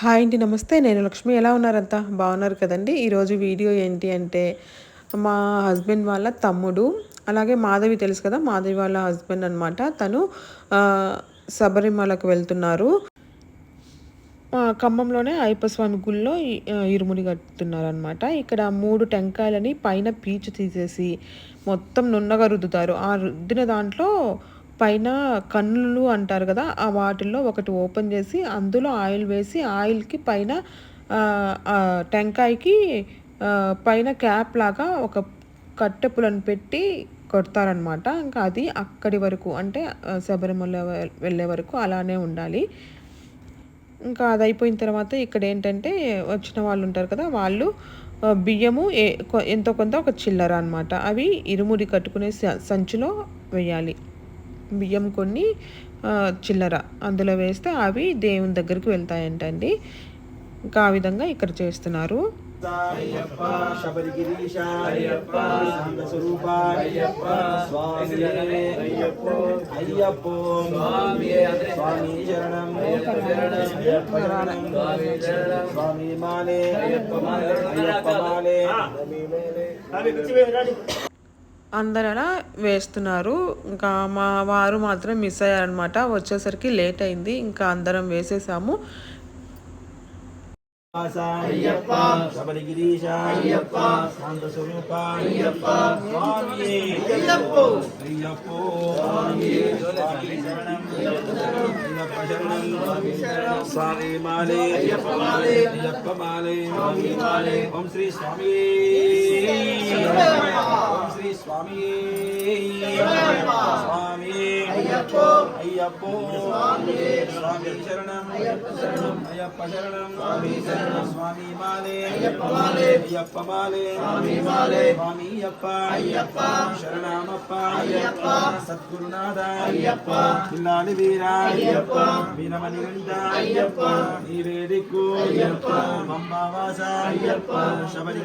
Hi అండి నమస్తే. నేను లక్ష్మి. ఎలా ఉన్నారంతా? బాగున్నారు కదండి. ఈరోజు వీడియో ఏంటి అంటే మా హస్బెండ్ వాళ్ళ తమ్ముడు అలాగే మాధవి తెలుసు కదా మాధవి వాళ్ళ హస్బెండ్ అనమాట తను శబరిమలకు వెళ్తున్నారు. ఖమ్మంలోనే అయ్యప్ప స్వామి గుళ్ళో ఇరుముని ఇరుముడి కట్టుతున్నారు అనమాట ఇక్కడ మూడు టెంకాయలని పైన పీచు తీసేసి మొత్తం నున్నగా రుద్దుతారు. ఆ రుద్దిన దాంట్లో పైన కన్నులు అంటారు కదా ఆ వాటిల్లో ఒకటి ఓపెన్ చేసి అందులో ఆయిల్ వేసి ఆయిల్కి పైన టెంకాయకి పైన క్యాప్ లాగా ఒక కట్టెపులను పెట్టి కొడతారనమాట ఇంకా అది అక్కడి వరకు అంటే శబరిమల వెళ్ళే వరకు అలానే ఉండాలి. ఇంకా అది అయిపోయిన తర్వాత ఇక్కడ ఏంటంటే వచ్చిన వాళ్ళు ఉంటారు కదా వాళ్ళు బియ్యము ఎంతో కొంత ఒక చిల్లర అనమాట అవి ఇరుముడి కట్టుకునే స- సంచిలో వేయాలి. బియ్యం కొన్ని చిల్లర అందులో వేస్తే అవి దేవుని దగ్గరికి వెళ్తాయంటండి ఇంకా ఆ విధంగా ఇక్కడ చేస్తున్నారు అయ్యప్ప అయ్యప్ప అయ్యప్ప స్వామి అందరు అలా వేస్తున్నారు. ఇంకా మా వారు మాత్రం మిస్ అయ్యారనమాట వచ్చేసరికి లేట్ అయింది. ఇంకా అందరం వేసేసాము. అయ్యప్ప శబరిగిరీశ అయ్యప్ప శాంతస్వరూప అయ్యప్ప స్వామి. అయ్యప్ప. అయ్యప్ప స్వామి స్వామి శరణం అయ్యప్ప శరణం స్వామి శరణం స్వామి మాలే అయ్యప్ప మాలే అయ్యప్ప మాలే స్వామి మాలే ఓం శ్రీ స్వామి ఓం శ్రీ స్వామి స్వామి అయ్యప్ప అయ్యప్ప స్వామి స్వామి శరణం అయ్యప్ప శరణం అయ్యప్ప శరణం స్వామి శరణం స్వామి మాలే అయ్యప్ప మాలే అయ్యప్ప మాలే అయ్యప్ప శబరి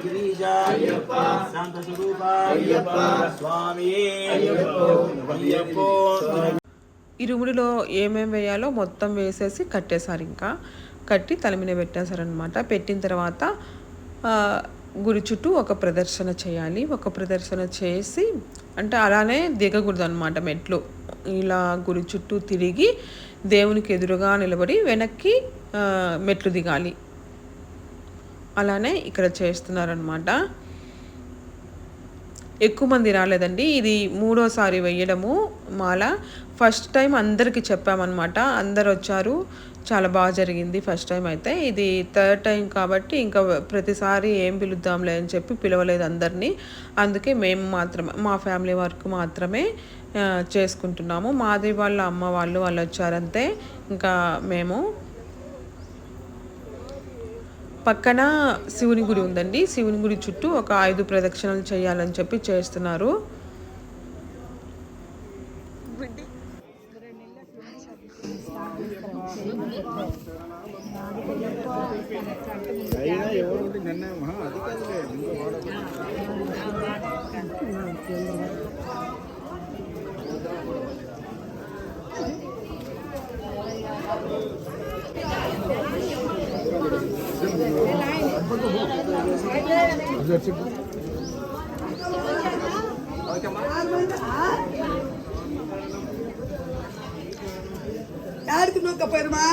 అయ్యప్ప శాంత స్వరూప అయ్యప్ప. స్వామి అయ్యప్ప ఇరుముడిలో ఏమేం వేయాలో మొత్తం వేసేసి కట్టేశారు ఇంకా. కట్టి తల మీద పెట్టేశారనమాట పెట్టిన తర్వాత గురి గుడి చుట్టూ ఒక ప్రదర్శన చేయాలి. ఒక ప్రదర్శన చేసి అంటే అలానే దిగకూడదు అనమాట మెట్లు. ఇలా గుడి చుట్టూ తిరిగి దేవునికి ఎదురుగా నిలబడి వెనక్కి మెట్లు దిగాలి. అలానే ఇక్కడ చేస్తున్నారనమాట ఎక్కువ మంది రాలేదండి. ఇది మూడోసారి వేయడము. మాల ఫస్ట్ టైం అందరికీ చెప్పామన్నమాట. అందరు వచ్చారు చాలా బాగా జరిగింది ఫస్ట్ టైం అయితే. ఇది థర్డ్ టైం కాబట్టి ఇంకా ప్రతిసారి ఏం పిలుద్దాంలే అని చెప్పి పిలవలేదు అందరినీ. అందుకే మేము మాత్రమే మా ఫ్యామిలీ వరకు మాత్రమే చేసుకుంటున్నాము. మాది వాళ్ళ అమ్మ వాళ్ళు వాళ్ళు వచ్చారంతే ఇంకా మేము పక్కన శివుని గుడి ఉందండి. శివుని గుడి చుట్టూ ఒక ఐదు ప్రదక్షిణలు చేయాలని చెప్పి చేస్తున్నారు. ದಿನ ಏಳು ಗಂಟೆ ನೆನ್ನೆ ಹಾಂ ಅದಕ್ಕೆ ಅದಕ್ಕೆ ನಿಮಗೆ ಯಾರು ತಿನ್ನೋಕಪ್ಪ ಇರ್ಮಾ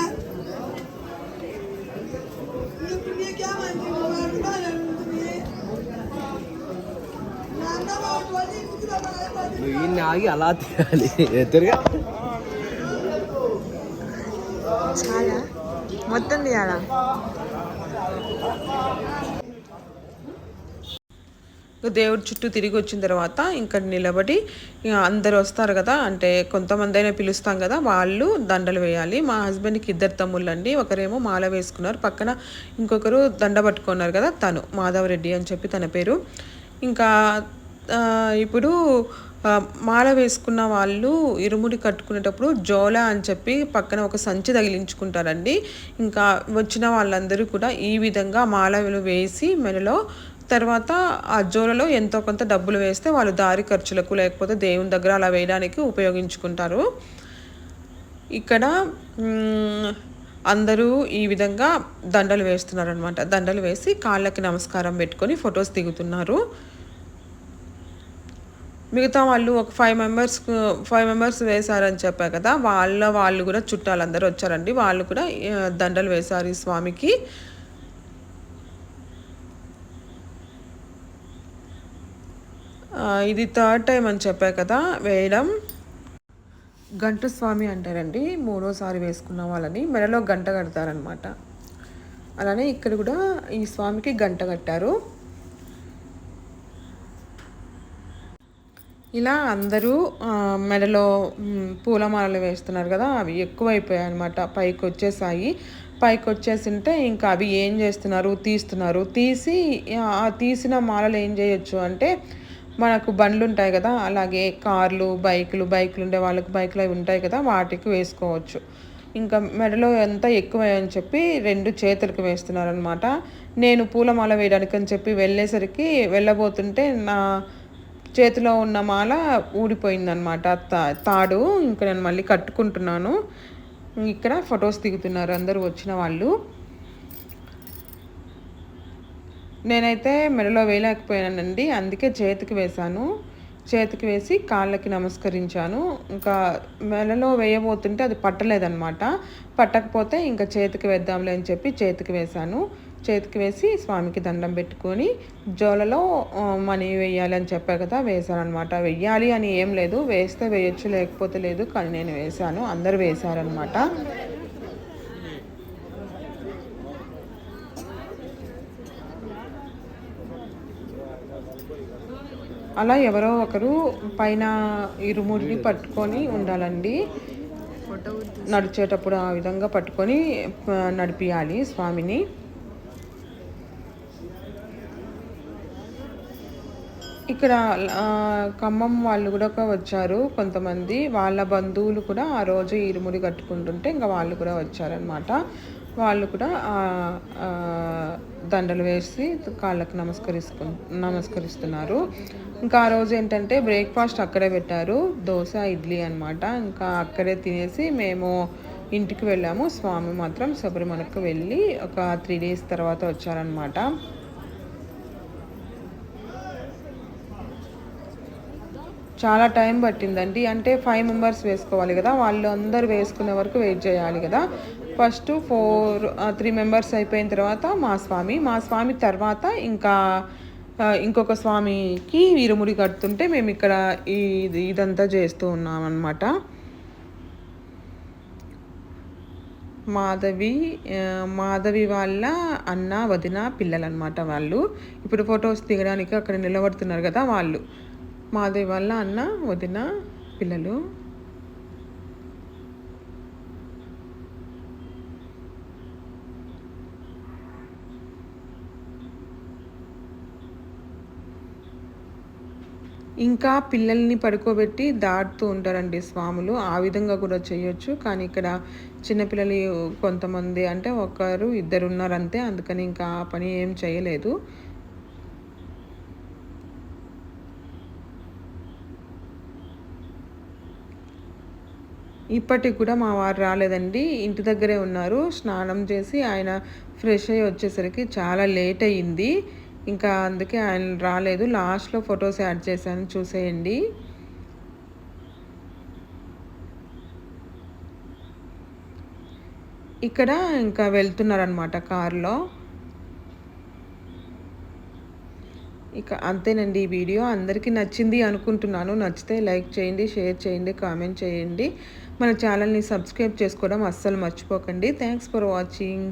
ఆగి అలా తీయాలి ఎదురుగా చాలా మొత్తం తీయాలా ఇక దేవుడి చుట్టూ తిరిగి వచ్చిన తర్వాత ఇంకా నిలబడి అందరు వస్తారు కదా అంటే కొంతమంది అయినా పిలుస్తాం కదా వాళ్ళు దండలు వేయాలి. మా హస్బెండ్కి ఇద్దరు తమ్ముళ్ళు అండి ఒకరేమో మాల వేసుకున్నారు. పక్కన ఇంకొకరు దండ పట్టుకున్నారు కదా తను మాధవరెడ్డి అని చెప్పి తన పేరు. ఇంకా ఇప్పుడు మాల వేసుకున్న వాళ్ళు ఇరుముడి కట్టుకునేటప్పుడు జోల అని చెప్పి పక్కన ఒక సంచి తగిలించుకుంటారండి. ఇంకా వచ్చిన వాళ్ళందరూ కూడా ఈ విధంగా మాలలు వేసి మెడలో తర్వాత ఆ జోలలో ఎంతో కొంత డబ్బులు వేస్తే వాళ్ళు దారి ఖర్చులకు లేకపోతే దేవుని దగ్గర అలా వేయడానికి ఉపయోగించుకుంటారు. ఇక్కడ అందరూ ఈ విధంగా దండలు వేస్తున్నారు అనమాట దండలు వేసి కాళ్ళకి నమస్కారం పెట్టుకొని ఫొటోస్ దిగుతున్నారు. మిగతా వాళ్ళు ఒక ఫైవ్ మెంబర్స్ ఫైవ్ మెంబర్స్ వేశారని చెప్పా కదా వాళ్ళ వాళ్ళు కూడా చుట్టాలందరూ వచ్చారండి. వాళ్ళు కూడా దండలు వేశారు ఈ స్వామికి. ఇది థర్డ్ టైం అని చెప్పా కదా వేయడం. గంట స్వామి అంటారండి మూడోసారి వేసుకున్న వాళ్ళని మెడలో గంట కడతారనమాట అలానే ఇక్కడ కూడా ఈ స్వామికి గంట కట్టారు. ఇలా అందరూ మెడలో పూలమాలలు వేస్తున్నారు కదా అవి ఎక్కువైపోయాయి అనమాట పైకి వచ్చేసాయి పైకి వచ్చేసింటే ఇంకా అవి ఏం చేస్తున్నారు తీస్తున్నారు. తీసి ఆ తీసిన మాలలు ఏం చేయొచ్చు అంటే మనకు బండ్లు ఉంటాయి కదా అలాగే కార్లు బైకులు బైకులు ఉండే వాళ్ళకి బైకులు అవి ఉంటాయి కదా వాటికి వేసుకోవచ్చు. ఇంకా మెడలో ఎంత ఎక్కువ అని చెప్పి రెండు చేతులకు వేస్తున్నారు అనమాట నేను పూలమాల వేయడానికి అని చెప్పి వెళ్ళేసరికి వెళ్ళబోతుంటే నా చేతిలో ఉన్న మాల ఊడిపోయిందనమాట తా తాడు ఇంకా నేను మళ్ళీ కట్టుకుంటున్నాను. ఇక్కడ ఫొటోస్ దిగుతున్నారు అందరూ వచ్చిన వాళ్ళు. నేనైతే మెడలో వేయలేకపోయానండి. అందుకే చేతికి వేశాను. చేతికి వేసి కాళ్ళకి నమస్కరించాను. ఇంకా మెడలో వేయబోతుంటే అది పట్టలేదనమాట పట్టకపోతే ఇంకా చేతికి వేద్దాంలే అని చెప్పి చేతికి వేశాను. చేతికి వేసి స్వామికి దండం పెట్టుకొని జోలలో మనీ వేయాలి అని చెప్పా కదా వేశాను వెయ్యాలి అని ఏం లేదు. వేస్తే వేయొచ్చు లేకపోతే లేదు కానీ నేను వేశాను. అందరు వేశారనమాట అలా ఎవరో ఒకరు పైన ఇరుముడిని పట్టుకొని ఉండాలండి. నడిచేటప్పుడు ఆ విధంగా పట్టుకొని నడిపించాలి నడిపియాలి స్వామిని. ఇక్కడ ఖమ్మం వాళ్ళు కూడా ఒక వచ్చారు కొంతమంది. వాళ్ళ బంధువులు కూడా ఆ రోజు ఇరుముడి కట్టుకుంటుంటే ఇంకా వాళ్ళు కూడా వచ్చారనమాట వాళ్ళు కూడా దండలు వేసి కాళ్ళకు నమస్కరిస్తు నమస్కరిస్తున్నారు. ఇంకా ఆ రోజు ఏంటంటే బ్రేక్ఫాస్ట్ అక్కడే పెట్టారు. దోశ ఇడ్లీ అనమాట ఇంకా అక్కడే తినేసి మేము ఇంటికి వెళ్ళాము. స్వామి మాత్రం శబరిమలకు వెళ్ళి ఒక త్రీ డేస్ తర్వాత వచ్చారనమాట చాలా టైం పట్టిందండి. అంటే ఫైవ్ మెంబర్స్ వేసుకోవాలి కదా. వాళ్ళు అందరు వేసుకునే వరకు వెయిట్ చేయాలి కదా. ఫస్ట్ ఫోర్ త్రీ మెంబర్స్ అయిపోయిన తర్వాత మా స్వామి. మా స్వామి తర్వాత ఇంకా ఇంకొక స్వామికి వీరముడి కడుతుంటే మేము ఇక్కడ ఇది- ఇదంతా చేస్తూ ఉన్నాం మాధవి మాధవి వాళ్ళ అన్న వదిన పిల్లలన్నమాట వాళ్ళు. ఇప్పుడు ఫొటోస్ దిగడానికి అక్కడ నిలబడుతున్నారు కదా వాళ్ళు. మాధవి వాళ్ళ అన్న వదిన పిల్లలు. ఇంకా పిల్లల్ని పడుకోబెట్టి దాటుతూ ఉంటారండి స్వాములు. ఆ విధంగా కూడా చేయొచ్చు. కానీ ఇక్కడ చిన్నపిల్లలు కొంతమంది అంటే ఒకరు ఇద్దరు ఉన్నారంతే అందుకని ఇంకా ఆ పని ఏం చేయలేదు. ఇప్పటికి కూడా మా వారు రాలేదండి. ఇంటి దగ్గరే ఉన్నారు. స్నానం చేసి ఆయన ఫ్రెష్ అయ్యి వచ్చేసరికి చాలా లేట్ అయ్యింది. ఇంకా అందుకే ఆయన రాలేదు. లాస్ట్లో ఫొటోస్ యాడ్ చేశాను. చూసేయండి. ఇక్కడ ఇంకా వెళ్తున్నారనమాట కారులో. ఇక అంతేనండి ఈ వీడియో. అందరికీ నచ్చింది అనుకుంటున్నాను. నచ్చితే లైక్ చేయండి షేర్ చేయండి కామెంట్ చేయండి. మన ఛానల్ని సబ్స్క్రైబ్ చేసుకోవడం అస్సలు మర్చిపోకండి. Thanks for watching.